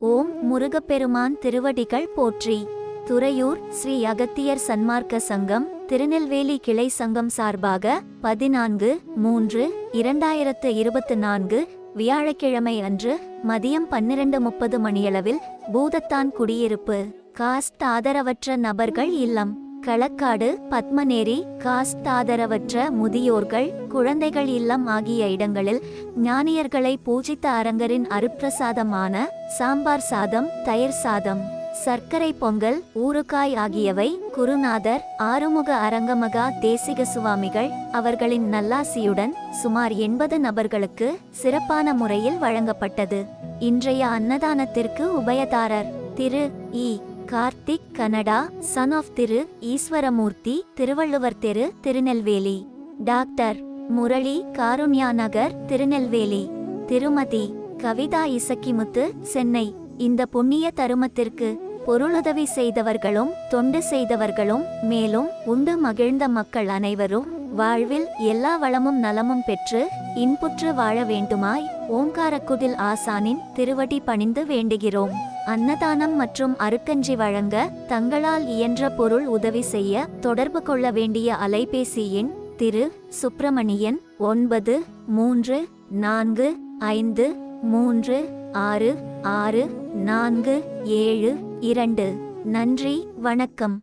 ஓம் முருகப்பெருமான் திருவடிகள் போற்றி. துறையூர் ஸ்ரீ அகத்தியர் சன்மார்க்க சங்கம் திருநெல்வேலி கிளை சங்கம் சார்பாக பதினான்கு மூன்று இரண்டாயிரத்து இருபத்து நான்கு வியாழக்கிழமை அன்று மதியம் பன்னிரண்டு முப்பது மணியளவில் பூதத்தான் குடியிருப்பு. காஸ்ட் ஆதரவற்ற நபர்கள் இல்லம். களக்காடு பத்மநேரி காஸ்தாதரவற்ற முதியோர்கள் குழந்தைகள் இல்லம் ஆகிய இடங்களில் ஞானியர்களை பூஜித்த அரங்கரின் அருப்பிரசாதமான சாம்பார் சாதம் தயிர் சாதம் சர்க்கரை பொங்கல் ஊறுகாய் ஆகியவை குருநாதர் ஆறுமுக அரங்கமகா தேசிக சுவாமிகள் அவர்களின் நல்லாசியுடன் சுமார் எண்பது நபர்களுக்கு சிறப்பான முறையில் வழங்கப்பட்டது. இன்றைய அன்னதானத்திற்கு உபயதாரர் Thiru E. Karthik Canada son of Thiru Eswaramoorthy Thiruvalluvar தெரு திருநெல்வேலி. டாக்டர் முரளி காருண்யா நகர் திருநெல்வேலி. திருமதி கவிதா இசக்கிமுத்து சென்னை. இந்த புண்ணிய தருமத்திற்கு பொருளுதவி செய்தவர்களும் தொண்டு செய்தவர்களும் மேலும் உண்டு மகிழ்ந்த மக்கள் அனைவரும் வாழ்வில் எல்லா வளமும் நலமும் பெற்று இன்புற்று வாழ வேண்டுமாய் ஓங்காரக்குடில் ஆசானின் திருவடி பணிந்து வேண்டுகிறோம். அன்னதானம் மற்றும் அருக்கஞ்சி வழங்க தங்களால் இயன்ற பொருள் உதவி செய்ய தொடர்பு கொள்ள வேண்டிய அலைபேசி எண் திரு சுப்பிரமணியன் ஒன்பது மூன்று நான்கு ஐந்து மூன்று ஆறு ஆறு நான்கு ஏழு இரண்டு. நன்றி வணக்கம்.